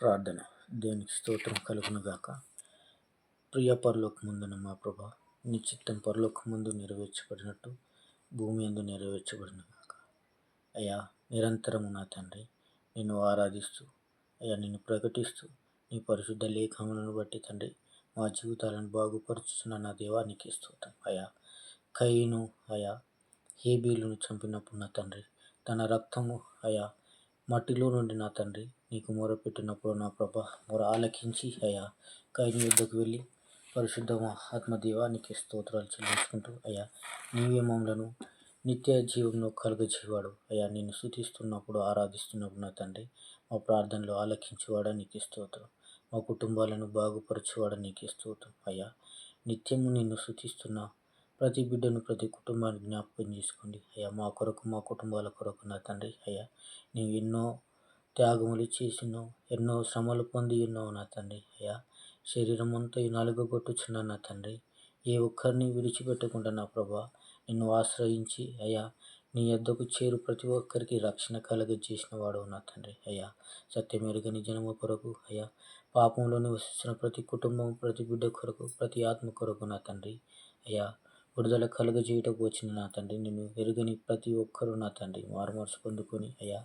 ప్రార్థన. దేనికి స్తోత్రం కలుగును గాక. ప్రియ పరలోక ముందున మా ప్రభా నీ చిత్తం పరలోక ముందు నెరవేర్చబడినట్టు భూమి ఎందు నెరవేర్చబడిన గాక. అయ్యా నిరంతరము నా తండ్రి నిన్ను ఆరాధిస్తూ అయ్యా నిన్ను ప్రకటిస్తూ నీ పరిశుద్ధ లేఖములను బట్టి తండ్రి మా జీవితాలను బాగుపరుచుతున్న నా దేవానికి స్తోత్రం. అయా కయ్యను అయా హేబీలును చంపినప్పుడు నా తండ్రి తన రక్తము అయా మట్టిలో నుండి నా తండ్రి నీకు మొరపెట్టినప్పుడు నా ప్రభ మొర ఆలకించి అయ్యా. కైని యుద్ధకు వెళ్ళి పరిశుద్ధ ఆత్మదేవానికి స్తోత్రాలు చెల్లించుకుంటూ అయ్యా నీవే మమ్మలను నిత్య జీవంలో కలుగజేవాడు అయ్యా నేను శుతిస్తున్నప్పుడు ఆరాధిస్తున్నప్పుడు నా తండ్రి మా ప్రార్థనలు ఆలకించేవాడా నీకు స్తోత్రం. మా కుటుంబాలను బాగుపరచేవాడా నీకు స్తోత్రం. అయ్యా నిత్యము నిన్ను శుతిస్తున్నా ప్రతి బిడ్డను ప్రతి కుటుంబాన్ని జ్ఞాపకం చేసుకోండి. అయ్యా మా కొరకు మా కుటుంబాల కొరకు నా తండ్రి. అయ్యా నీవు ఎన్నో త్యాగములు చేసినావు ఎన్నో శ్రమలు పొంది ఉన్నావు నా తండ్రి. అయ్యా శరీరం అంతా నలుగగొట్టుచున్నా నా తండ్రి. ఏ ఒక్కరిని విడిచిపెట్టకుండా నా ప్రభా నిన్ను ఆశ్రయించి అయ్యా నీ యొద్దకు చేరు ప్రతి ఒక్కరికి రక్షణ కలగజేసిన వాడు నా తండ్రి. అయ్యా సత్యమెరుగని జనము కొరకు అయ్యా పాపంలో నివసిస్తున్న ప్రతి కుటుంబం ప్రతి బిడ్డ కొరకు ప్రతి ఆత్మ కొరకు నా తండ్రి. అయ్యా విడుదల కలుగజేయుటకు వచ్చిన నా తండ్రి నిన్ను ఎరుగని ప్రతి ఒక్కరూ నా తండ్రి. మారుమరుసు పొందుకొని అయ్యా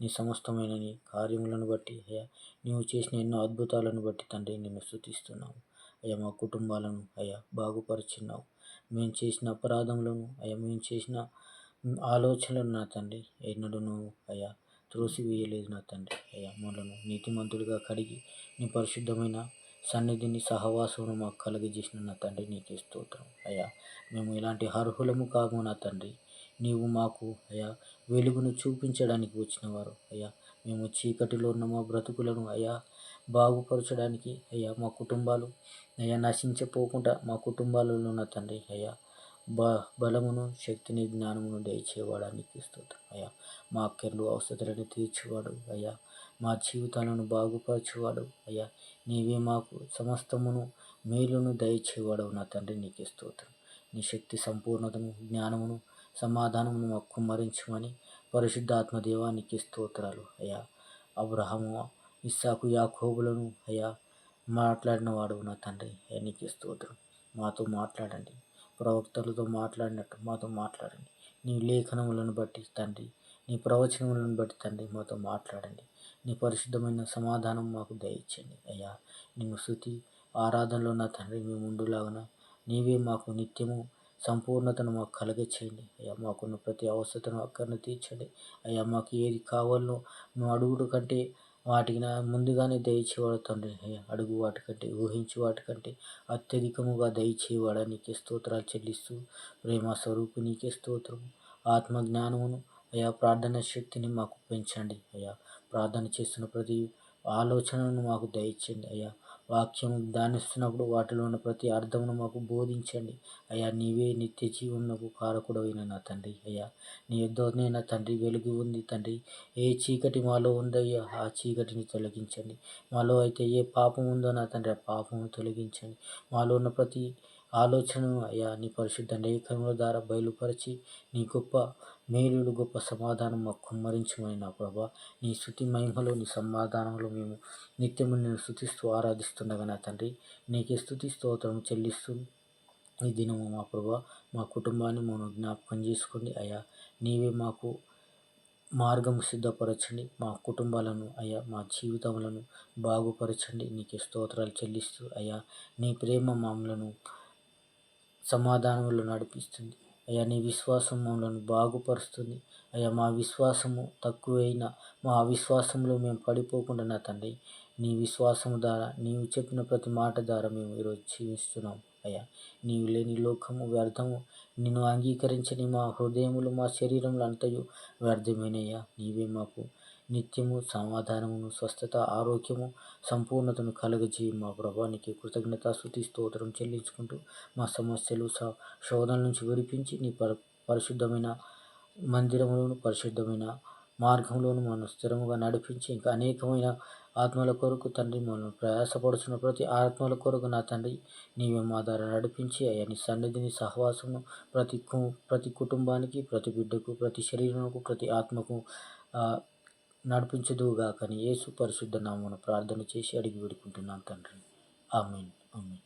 నీ సమస్తమైన నీ కార్యములను బట్టి అయ్యా నీవు చేసిన ఎన్నో అద్భుతాలను బట్టి తండ్రి నిన్ను స్థుతిస్తున్నావు అయ్యా మా కుటుంబాలను అయ్యా బాగుపరిచిన్నావు మేము చేసిన అపరాధములను అయ్యా మేము చేసిన ఆలోచనలను నా తండ్రి ఎన్నడూ అయ్యా త్రోసివేయలేదు నా తండ్రి. అయ్యా మనను నీతిమంతులుగా కడిగి నీ పరిశుద్ధమైన సన్నిధిని సహవాసమును మాకు కలుగజేసిన నా తండ్రి నీకు స్తోత్రం. అయ్యా మేము ఇలాంటి అర్హులము కాము నా తండ్రి. నీవు మాకు అయ్యా వెలుగును చూపించడానికి వచ్చినవారు. అయ్యా మేము చీకటిలో ఉన్న మా బ్రతుకులను అయ్యా బాగుపరచడానికి అయ్యా మా కుటుంబాలు అయ్యా నశించిపోకుండా మా కుటుంబాలలో ఉన్న తండ్రి అయ్యా బ బలమును శక్తిని జ్ఞానమును దయచేవాడానికి స్తోత్రం. అయ్యా మా అక్కర్లు అవసరాలను తీర్చేవాడు. అయ్యా మా జీవితాలను బాగుపరచేవాడు. అయ్యా నీవే మాకు సమస్తమును మేలును దయచేవాడవు నా తండ్రి. నీకు స్తోత్రం. నీ శక్తి సంపూర్ణతను జ్ఞానమును సమాధానమును మాకు కుమ్మరించమని పరిశుద్ధాత్మ దేవానికి స్తోత్రాలు. అయ్యా అబ్రహము ఇస్సాకు యాకోబులను అయ్యా మాట్లాడిన వాడు నా తండ్రి. నీకు స్తోత్రం. మాతో మాట్లాడండి. ప్రవక్తలతో మాట్లాడినట్టు మాతో మాట్లాడండి. నీ లేఖనములను బట్టి తండ్రి నీ ప్రవచనములను బట్టి తండ్రి మాతో మాట్లాడండి. నీ పరిశుద్ధమైన సమాధానం మాకు దయచేయండి. అయ్యా నిన్ను శృతి ఆరాధనలో నా తండ్రి మేము ఉండులాగన నీవే మాకు నిత్యము సంపూర్ణతను మాకు కలగచేయండి. అయ్యా మాకున్న ప్రతి అవసరతను అక్కడను తీర్చండి. అయ్యా మాకు ఏది కావాలనో నువ్వు అడుగుడు కంటే వాటికి నా ముందుగానే దయచేవాడు తండ్రి. అయ్యా అడుగు వాటికంటే ఊహించి వాటికంటే అత్యధికముగా దయచేవాడా. నీకే స్తోత్రాలు చెల్లిస్తూ ప్రేమ స్వరూపు నీకే స్తోత్రము. ఆత్మ అయా అయ్యా ప్రార్థన శక్తిని మాకు పెంచండి అయ్యా. ప్రార్థన చేస్తున్న ప్రతి ఆలోచనను మాకు దయచండి అయ్యా. వాక్యం ధ్యానిస్తున్నప్పుడు వాటిలో ఉన్న ప్రతి అర్థమును మాకు బోధించండి అయ్యా. నీవే నిత్య జీవనకు కారకుడవైన నా తండ్రి అయ్యా. నీ యుద్ధనే నా తండ్రి వెలుగు ఉంది తండ్రి. ఏ చీకటి మాలో ఉందయ్యా ఆ చీకటిని తొలగించండి. మాలో అయితే ఏ పాపం ఉందో నా తండ్రి ఆ పాపము తొలగించండి. మాలో ఉన్న ప్రతి ఆలోచనను అయ్యా నీ పరిశుద్ధ లేఖనముల ద్వారా బయలుపరిచి నీ గొప్ప మేలుడు గొప్ప సమాధానం మాకు కుమ్మరించమని నా ప్రభా. నీ శృతి మహిమలో నీ సమాధానంలో మేము నిత్యము నేను స్థుతిస్తూ ఆరాధిస్తుండగా నా తండ్రి. నీకే స్థుతి స్తోత్రం చెల్లిస్తూ ఈ దినము మా ప్రభా మా కుటుంబాన్ని మనం జ్ఞాపకం చేసుకోండి అయ్యా. నీవే మాకు మార్గం సిద్ధపరచండి. మా కుటుంబాలను అయ్యా మా జీవితములను బాగుపరచండి. నీకు స్తోత్రాలు చెల్లిస్తూ అయ్యా నీ ప్రేమ మామలను సమాధానంలో నడిపిస్తుంది. అయ్యా నీ విశ్వాసం మమ్మల్ని బాగుపరుస్తుంది. అయ్యా మా విశ్వాసము తక్కువైనా మా అవిశ్వాసంలో మేము పడిపోకుండా నా తండ్రి? నీ విశ్వాసం ద్వారా నీవు చెప్పిన ప్రతి మాట ద్వారా మేము ఈరోజు జీవిస్తున్నాం అయ్యా నీవు లేని లోకము వ్యర్థము నిన్ను అంగీకరించని మా హృదయములు మా శరీరంలో అంతయు వ్యర్థమైనయ్యా. నీవే మాకు నిత్యము సమాధానమును స్వస్థత ఆరోగ్యము సంపూర్ణతను కలుగజేయి. మా ప్రభానికి కృతజ్ఞత శృతి స్తోత్రం చెల్లించుకుంటూ మా సమస్యలు శోధన నుంచి విడిపించి నీ పర పరిశుద్ధమైన మందిరములను పరిశుద్ధమైన మార్గంలోను మనం స్థిరముగా నడిపించి ఇంకా అనేకమైన ఆత్మల కొరకు తండ్రి మనం ప్రయాసపడుచున్న ప్రతి ఆత్మల కొరకు నా తండ్రి నీవే మా ద్వారా నడిపించి అయ్యా సన్నిధిని సహవాసము ప్రతి ప్రతి కుటుంబానికి ప్రతి బిడ్డకు ప్రతి శరీరంకు ప్రతి ఆత్మకు నడిపించదువుగాకని యేసు పరిశుద్ధ నామమున ప్రార్థన చేసి అడిగి వేడుకుంటున్నాను తండ్రి. ఆమెన్. ఆమెన్.